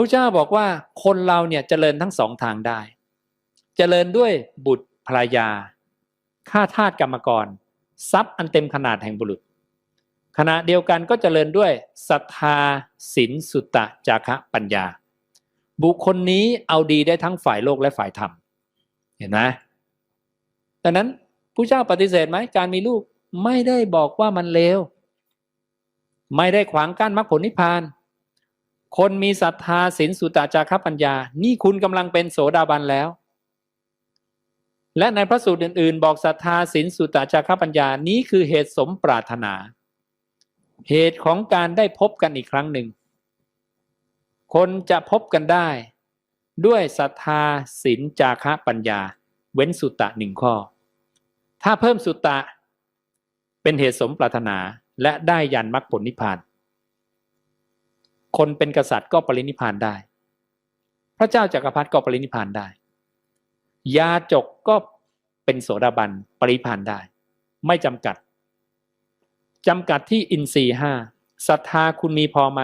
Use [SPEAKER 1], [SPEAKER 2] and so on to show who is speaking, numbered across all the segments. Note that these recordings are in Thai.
[SPEAKER 1] พระเจ้าบอกว่าคนเราเนี่ยเจริญทั้งสองทางได้เจริญด้วยบุตรภรรยาข้าทาสกรรมกร ทรัพย์อันเต็มขนาดแห่งบุรุษ ขณะเดียวกันก็เจริญด้วยศรัทธาศีลสุตตะจาคะปัญญา บุคคลนี้เอาดีได้ทั้งฝ่ายโลกและฝ่ายธรรม เห็นไหมดังนั้นผู้เจ้าปฏิเสธไหมการมีลูกไม่ได้บอกว่ามันเลวไม่ได้ขวางกั้นมรรคผลนิพพาน คนมีศรัทธาศีลสุตตะจาคปัญญา นี่คุณกำลังเป็นโสดาบันแล้ว และในพระสูตรอื่น ๆ บอกศรัทธาศีลสุตตะจาคปัญญานี้คือเหตุสมปรารถนา เหตุของการได้พบกันอีกครั้งหนึ่ง คนจะพบกันได้ ด้วยศรัทธาศีลจาคะปัญญา เว้นสุตตะหนึ่งข้อ ถ้าเพิ่มสุตตะ เป็นเหตุสมปรารถนาและได้ยันมรรคผลนิพพาน คนเป็นกษัตริย์ก็ปรินิพานได้ พระเจ้าจากักรพรรดิก็ปรินิพานได้ ยาจกก็เป็นโสดาบันปรินิพานได้ ไม่จำกัดจำกัดที่อินทรีห้าศรัทธาคุณมีพอไหม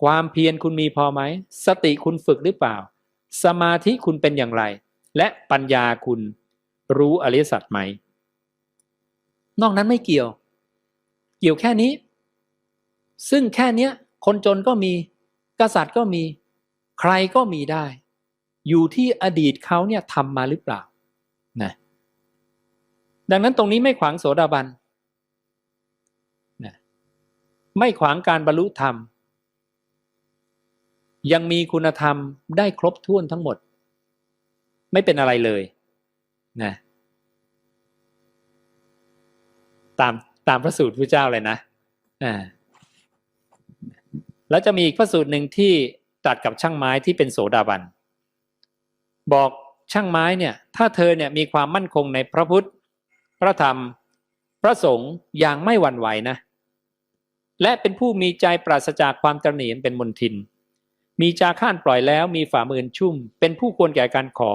[SPEAKER 1] ความเพียรคุณมีพอไหม สติคุณฝึกหรือเปล่า สมาธิคุณเป็นอย่างไร และปัญญาคุณรู้อริยสัจไหม นอกนั้นไม่เกี่ยว เกี่ยวแค่นี้ ซึ่งแค่เนี้ย คนจนก็มีกษัตริย์ก็มีใครก็มีได้ อยู่ที่อดีตเขาเนี่ยทำมาหรือเปล่านะดังนั้นตรงนี้ไม่ขวางโสดาบันนะไม่ขวางการบรรลุธรรม ยังมีคุณธรรมได้ครบถ้วนทั้งหมด ไม่เป็นอะไรเลยนะตามตามพระสูตรพระเจ้าเลยนะอ่า แล้วจะมีอีกพระสูตรหนึ่งที่ตัดกับช่างไม้ที่เป็นโสดาบัน บอกช่างไม้เนี่ยถ้าเธอเนี่ยมีความมั่นคงในพระพุทธ พระธรรม พระสงฆ์อย่างไม่หวั่นไหวนะ และเป็นผู้มีใจปราศจากความตระหนีเป็นมนทิน มีจาข้านปล่อยแล้วมีฝ่ามือชุ่ม เป็นผู้ควรแก่การขอ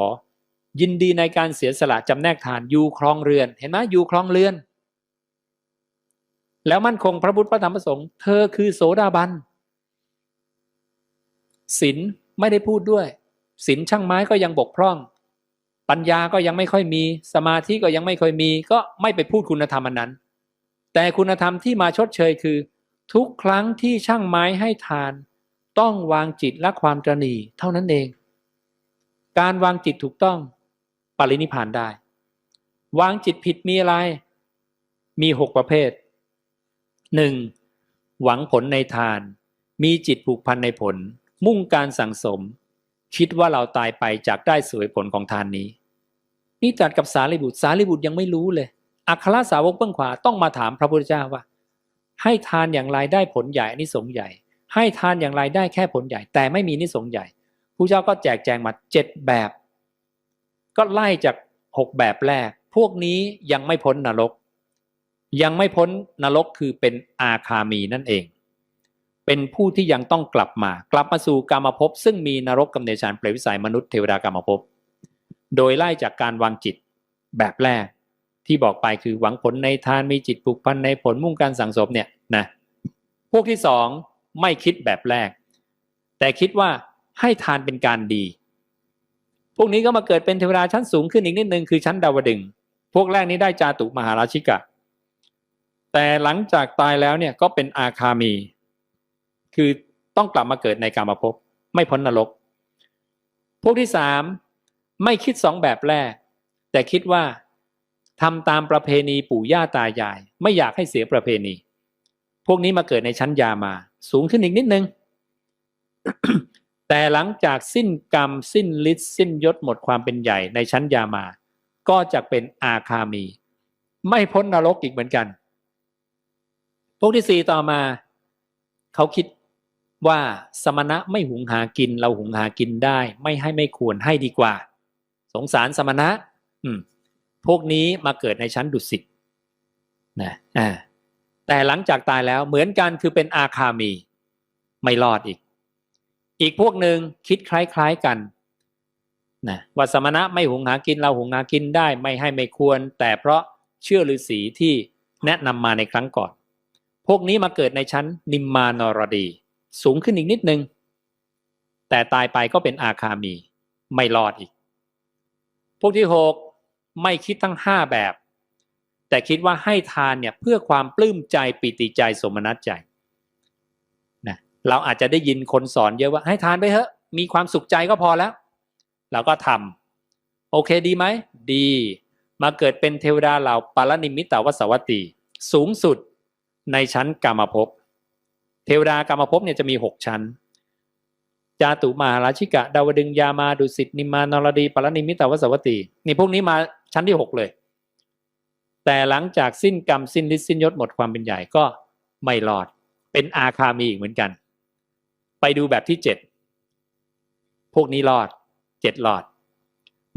[SPEAKER 1] ยินดีในการเสียสละจำแนกทานอยู่ครองเรือน เห็นไหมอยู่ครองเรือน แล้วมั่นคงพระพุทธพระธรรมพระสงฆ์เธอคือโสดาบัน ศีลไม่ได้พูดด้วยศีลช่างไม้ก็ยังบกพร่อง ปัญญาก็ยังไม่ค่อยมีสมาธิก็ยังไม่ค่อยมี ก็ไม่ไปพูดคุณธรรมอันนั้น แต่คุณธรรมที่มาชดเชยคือ ทุกครั้งที่ช่างไม้ให้ทาน ต้องวางจิตและความตรณีเท่านั้นเอง การวางจิตถูกต้องปรินิพานได้ วางจิตผิดมีอะไร มีหกประเภทหนึ่งหวังผลในทาน มีจิตผูกพันในผล มุ่งการสั่งสม คิดว่าเราตายไปจากได้สวยผลของทานนี้ นี่จัดกับสารีบุตรสารีบุตรยังไม่รู้เลย อัครสาวกเบื้องขวาต้องมาถามพระพุทธเจ้าว่า ให้ทานอย่างไรได้ผลใหญ่นิสงใหญ่ ให้ทานอย่างไรได้แค่ผลใหญ่ แต่ไม่มีนิสงใหญ่ผู้เจ้าก็แจกแจงมาเจ็ดแบบ ก็ไล่จากหกแบบแรก พวกนี้ยังไม่พ้นนรก ยังไม่พ้นนรกคือเป็นอาคามีนั่นเอง เป็นผู้ที่ยังต้องกลับมา กลับมาสู่กรรมภพซึ่งมีนรกกำเนิดฌานเปรตวิสัยมนุษย์เทวดากรรมภพโดยไล่จากการวางจิตแบบแรก ที่บอกไปคือหวังผลในทานมีจิตผูกพันในผลมุ่งการสั่งสมเนี่ยนะพวกที่สองไม่คิดแบบแรก แต่คิดว่าให้ทานเป็นการดี พวกนี้ก็มาเกิดเป็นเทวดาชั้นสูงขึ้นอีกนิดนึงคือชั้นดาวดึงพวกแรกนี้ได้จาตุมหาราชิกะ แต่หลังจากตายแล้วเนี่ยก็เป็นอาคามี คือต้องกลับมาเกิดในกามภพไม่พ้นนรก พวกที่สามไม่คิดสองแบบแรก แต่คิดว่าทำตามประเพณีปู่ย่าตายาย ไม่อยากให้เสียประเพณี พวกนี้มาเกิดในชั้นยามา สูงขึ้นอีกนิดนึง แต่หลังจากสิ้นกรรม สิ้นฤทธิ์สิ้นยศหมดความเป็นใหญ่ในชั้นยามา ก็จะเป็นอาคามี ไม่พ้นนรกอีกเหมือนกัน พวกที่สี่ต่อมา เขาคิด ว่าสมณะไม่หุงหากิน เราหุงหากินได้ ไม่ให้ไม่ควรให้ดีกว่า สงสารสมณะ อืม พวกนี้มาเกิดในชั้นดุสิตนะอ่าแต่หลังจากตายแล้วเหมือนกันคือเป็นอาคามี ไม่รอดอีก อีกพวกหนึ่งคิดคล้าย ๆกันนะว่าสมณะไม่หุงหากินเราหุงหากินได้ไม่ให้ไม่ควร แต่เพราะเชื่อฤาษีที่แนะนำมาในครั้งก่อน พวกนี้มาเกิดในชั้นนิมมานรดี สูงขึ้นอีกนิดนึง แต่ตายไปก็เป็นอาคามี ไม่รอดอีก พวกที่หกไม่คิดทั้งห้าแบบ แต่คิดว่าให้ทานเนี่ยเพื่อความปลื้มใจปิติใจสมนัตใจนะเราอาจจะได้ยินคนสอนเยอะว่าให้ทานไปเถอะมีความสุขใจก็พอแล้ว เราก็ทำโอเคดีไหม ดี มาเกิดเป็นเทวดาเหล่าปารนิมิตตวสวัตตีสูงสุดในชั้นกรรมภพ เทวดากรรมภพเนี่ยจะมีหกชั้น จาตุมาราชิกะ ดาวดึงยามาดุสิตนิมานรดีปรนิมิตาวสวัตีนี่พวกนี้มาชั้นที่หกเลย แต่หลังจากสิ้นกรรมสิ้นฤทธิ์สิ้นยศหมดความเป็นใหญ่ก็ไม่รอด เป็นอาคามีอีกเหมือนกัน ไปดูแบบที่เจ็ดพวกนี้รอดเจ็ดรอด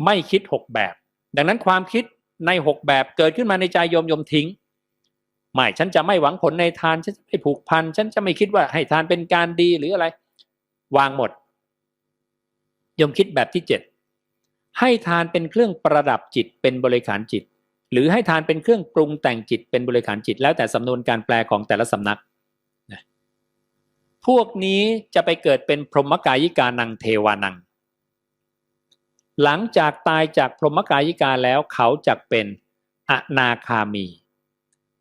[SPEAKER 1] ไม่คิดหกแบบ ดังนั้นความคิดในหกแบบเกิดขึ้นมาในใจโยมโยมทิ้ง ไม่ฉันจะไม่หวังผลในทานฉันจะไม่ผูกพันฉันจะไม่คิดว่าให้ทานเป็นการดีหรืออะไร วางหมดยมคิดแบบที่เจ็ดให้ทานเป็นเครื่องประดับจิตเป็นบริขารจิต หรือให้ทานเป็นเครื่องปรุงแต่งจิตเป็นบริขารจิต แล้วแต่สำนวนการแปลของแต่ละสำนักนะพวกนี้จะไปเกิดเป็นพรหมกายิกานังเทวานัง หลังจากตายจากพรหมกายิกาแล้วเขาจะเป็นอนาคามี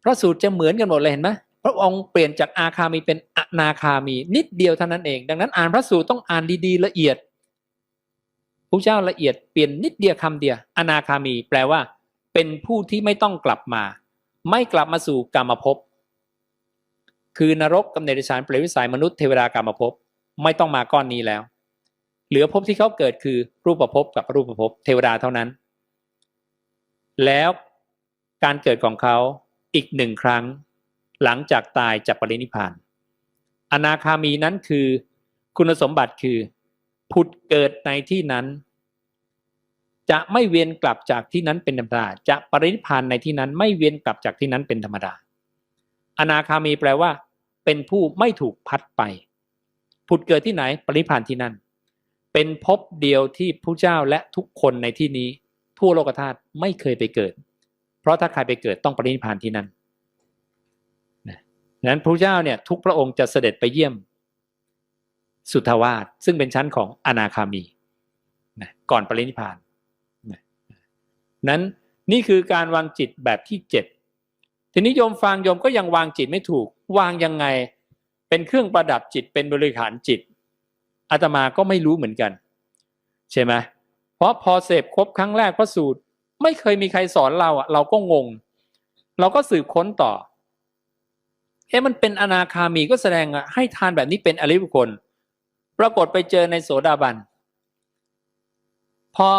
[SPEAKER 1] พระสูตรจะเหมือนกันหมดเลยเห็นไหมพระองค์เปลี่ยนจากอาคามีเป็นอนาคามี นิดเดียวเท่านั้นเอง ดังนั้นอ่านพระสูตรต้องอ่านดีๆละเอียดพระเจ้าละเอียดเปลี่ยนนิดเดียวคำเดียวอนาคามี แปลว่า เป็นผู้ที่ไม่ต้องกลับมา ไม่กลับมาสู่กรรมภพคือนรกกำเนิดฌานเปรตวิสัยมนุษย์เทวดากรรมภพไม่ต้องมาก้อนนี้แล้ว เหลือภพที่เขาเกิดคือรูปภพกับรูปภพเทวดาเท่านั้น แล้วการเกิดของเขา อีกหนึ่งครั้ง หลังจากตายจากปรินิพาน อนาคามีนั้นคือ คุณสมบัติคือ ผุดเกิดในที่นั้น จะไม่เวียนกลับจากที่นั้นเป็นธรรมดา จะปรินิพานในที่นั้นไม่เวียนกลับจากที่นั้นเป็นธรรมดา อนาคามีแปลว่า เป็นผู้ไม่ถูกพัดไป ผุดเกิดที่ไหน ปรินิพานที่นั่น เป็นภพเดียวที่ผู้เจ้าและทุกคนในที่นี้ ทั่วโลกธาตุไม่เคยไปเกิด เพราะถ้าใครไปเกิดต้องปรินิพานที่นั่นนั้นพระเจ้าเนี่ยทุกพระองค์จะเสด็จไปเยี่ยมสุทวาสซึ่งเป็นชั้นของอนาคามีนะก่อนปรินิพานนะนั้นนี่คือการวางจิตแบบที่เจ็ดทีนี้โยมฟังโยมก็ยังวางจิตไม่ถูก วางยังไงเป็นเครื่องประดับจิตเป็นบริขารจิตอาตมาก็ไม่รู้เหมือนกัน ใช่ไหมเพราะพอเสพครบครั้งแรกพระสูตร ไม่เคยมีใครสอนเราอะ เราก็งง เราก็สืบค้นต่อ เอ๊ะมันเป็นอนาคามีก็แสดงอะให้ทานแบบนี้เป็นอริยบุคคล ปรากฏไปเจอในโสดาบัน พอ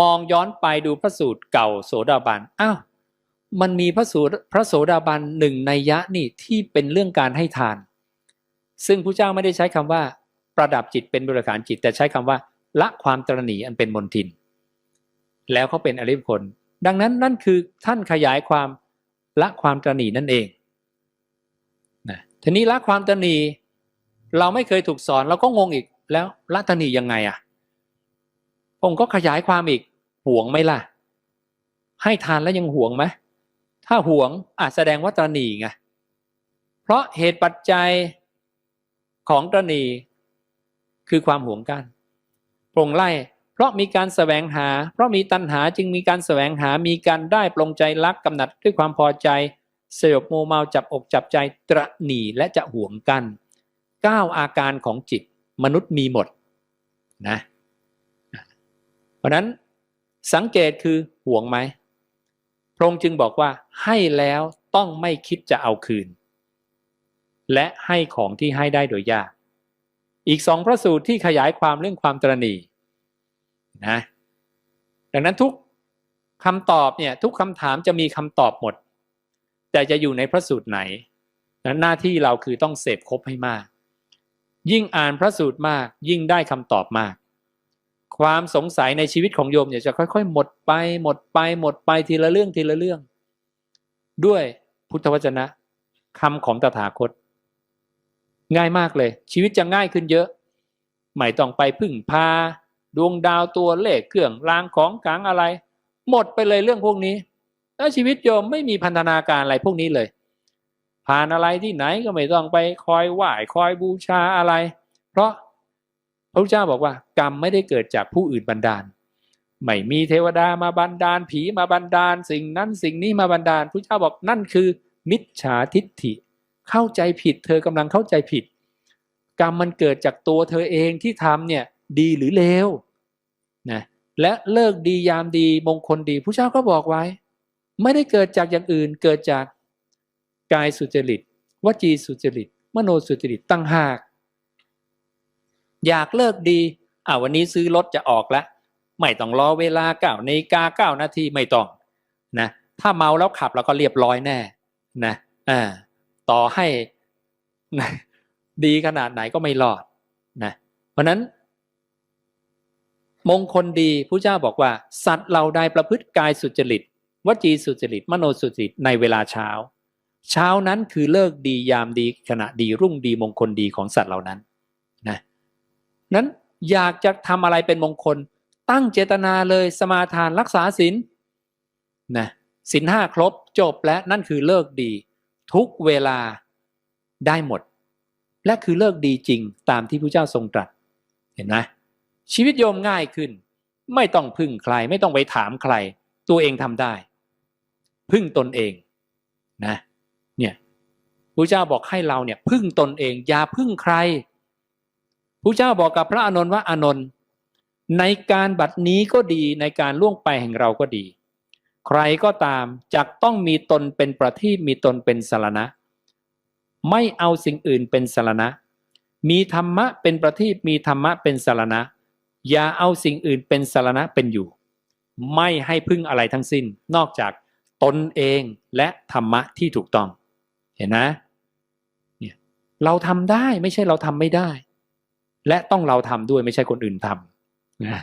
[SPEAKER 1] มองย้อนไปดูพระสูตรเก่าโสดาบัน อ้าว มันมีพระสูตรพระโสดาบันหนึ่งในยะนี่ที่เป็นเรื่องการให้ทาน ซึ่งพระเจ้าไม่ได้ใช้คำว่า ประดับจิตเป็นบริการจิต แต่ใช้คำว่า ละความตรณีอันเป็นมนทิน แล้วเขาเป็นอริยบุคคลดังนั้นนั่นคือท่านขยายความละความตรณีนั่นเองทีนี้ละความตนีเราไม่เคยถูกสอนเราก็งงอีกแล้วละตนียังไงอะผมก็ขยายความอีกห่วงไหมล่ะ ให้ทานแล้วยังห่วงไหมถ้าห่วงอาจแสดงว่าตนีไงเพราะเหตุปัจจัยของตนีคือความห่วงกันปรงไล่ เพราะมีการแสวงหา เพราะมีตัณหาจึงมีการแสวงหา มีการได้ปรงใจรักกำหนัดด้วยความพอใจสยบโมเมาจับอกจับใจตระหนีและจะห่วงกันเก้าอาการของจิตมนุษย์มีหมดนะเพราะนั้นสังเกตคือห่วงไหมพระองค์จึงบอกว่าให้แล้วต้องไม่คิดจะเอาคืน และให้ของที่ให้ได้โดยยาก อีกสองพระสูตรที่ขยายความเรื่องความตรณี นะดังนั้นทุกคำตอบเนี่ยทุกคำถามจะมีคำตอบหมด แต่จะอยู่ในพระสูตรไหนนั้นหน้าที่เราคือต้องเสพครบให้มาก ยิ่งอ่านพระสูตรมากยิ่งได้คำตอบมาก ความสงสัยในชีวิตของโยมเนี่ยจะค่อย ๆ หมดไปหมดไปหมดไปทีละเรื่องทีละเรื่อง ด้วยพุทธวจนะคำของตถาคต ง่ายมากเลย ชีวิตจะง่ายขึ้นเยอะ ไม่ต้องไปพึ่งพา ดวงดาวตัวเลขเครื่องรางของกลางอะไร หมดไปเลยเรื่องพวกนี้ แล้วชีวิตโยมไม่มีพันธนาการอะไรพวกนี้เลย ผ่านอะไรที่ไหนก็ไม่ต้องไปคอยไหว้คอยบูชาอะไร เพราะพระพุทธเจ้าบอกว่า กรรมไม่ได้เกิดจากผู้อื่นบันดาลไม่มีเทวดามาบันดาลผีมาบันดาล สิ่งนั้นสิ่งนี้มาบันดาลพระเจ้าบอกนั่นคือ มิจฉาทิฏฐิ เข้าใจผิด เธอกำลังเข้าใจผิด กรรมมันเกิดจากตัวเธอเองที่ทำเนี่ยดีหรือเลว และเลิกดียามดีมงคลดีพระเจ้าก็บอกไว้ ไม่ได้เกิดจากอย่างอื่นเกิดจากกายสุจริตวจีสุจริต มโนสุจริตตั้งหาก อยากเลิกดีอ่าวันนี้ซื้อรถจะออกแล้วไม่ต้องรอเวลาเก้านาฬิกาเก้านาทีไม่ต้องนะถ้าเมาแล้วขับแล้วก็เรียบร้อยแน่นะอ่าต่อให้นะดีขนาดไหนก็ไม่รอดนะเพราะนั้น มงคลดีผู้เจ้าบอกว่า สัตว์เราใดประพฤติกายสุจริตวจีสุจริต มโนสุจริตในเวลาเช้า เช้านั้นคือเลิกดียามดีขณะดีรุ่งดีมงคลดีของสัตว์เหล่านั้นนะนั้นอยากจะทำอะไรเป็นมงคล ตั้งเจตนาเลยสมาทานรักษาศีลนะศีลห้าครบจบและนั่นคือเลิกดี ทุกเวลาได้หมด และคือเลิกดีจริงตามที่พระเจ้าทรงตรัสเห็นไหม ชีวิตโยมง่ายขึ้น ไม่ต้องพึ่งใคร ไม่ต้องไปถามใคร ตัวเองทำได้ พึ่งตนเองนะเนี่ยพระเจ้าบอกให้เราเนี่ยพึ่งตนเอง อย่าพึ่งใครพระเจ้าบอกกับพระอานนท์ว่าอานนท์ในการบัดนี้ก็ดีในการล่วงไปแห่งเราก็ดี ใครก็ตามจักต้องมีตนเป็นประทีปมีตนเป็นสารณะ ไม่เอาสิ่งอื่นเป็นสารณะ มีธรรมะเป็นประทีปมีธรรมะเป็นสารณะ อย่าเอาสิ่งอื่นเป็นสารณะเป็นอยู่ ไม่ให้พึ่งอะไรทั้งสิ้น นอกจากตนเองและธรรมะที่ถูกต้อง เห็นนะเนี่ยเราทำได้ไม่ใช่เราทำไม่ได้ และต้องเราทำด้วยไม่ใช่คนอื่นทำนะ